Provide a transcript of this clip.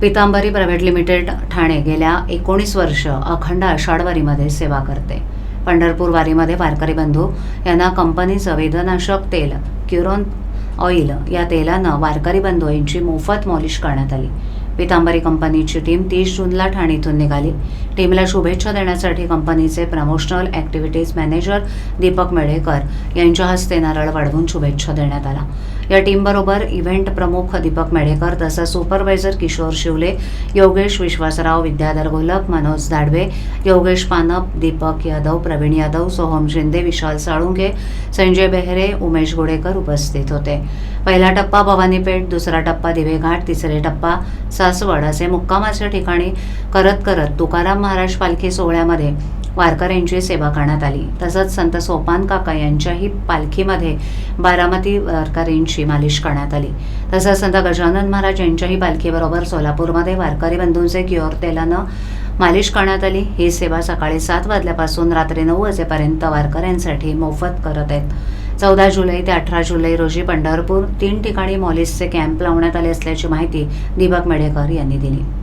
Pitambari private limited Thane गेल्या एकोणीस वर्ष अखंड आषाढवारीमध्ये सेवा करते. पंढरपूर वारीमध्ये वारकरी बंधू यांना कंपनीचं वेदनाशक तेल क्युरोन ऑइल या तेलानं वारकरी बंधू यांची मोफत मॉलिश करण्यात आली. पितांबरी कंपनीची टीम तीस जूनला ठाणे इथून निघाली. टीमला शुभेच्छा देण्यासाठी कंपनीचे promotional activities manager Deepak Medhekar यांच्या हस्ते नारळ वाढवून शुभेच्छा देण्यात आला. या टीमबरोबर इव्हेंट प्रमुख दीपक मेढेकर तसंच सुपरवायझर किशोर शिवले योगेश विश्वासराव विद्याधर गोलप मनोज दाडवे योगेश पानप दीपक यादव प्रवीण यादव सोहम शिंदे विशाल साळुंके संजय बेहरे उमेश गोडेकर उपस्थित होते. पहिला टप्पा भवानीपेठ दुसरा टप्पा दिवेघाट तिसरे टप्पा सासवड असे मुक्कामाच्या ठिकाणी करत करत तुकाराम महाराज पालखी सोहळ्यामध्ये वारकऱ्यांची सेवा करण्यात आली. तसंच संत सोपान काका यांच्याही पालखीमध्ये बारामती वारकऱ्यांची मालिश करण्यात आली. तसंच संत गजानन महाराज यांच्याही पालखीबरोबर सोलापूरमध्ये वारकरी बंधूंचे क्युअर तेलानं मालिश करण्यात आली. ही सेवा सकाळी सात वाजल्यापासून रात्री नऊ वाजेपर्यंत वारकऱ्यांसाठी मोफत करत आहेत. चौदा जुलै ते अठरा जुलै रोजी पंढरपूर तीन ठिकाणी मॉलिसचे कॅम्प लावण्यात आले असल्याची माहिती दीपक मेढेकर यांनी दिली.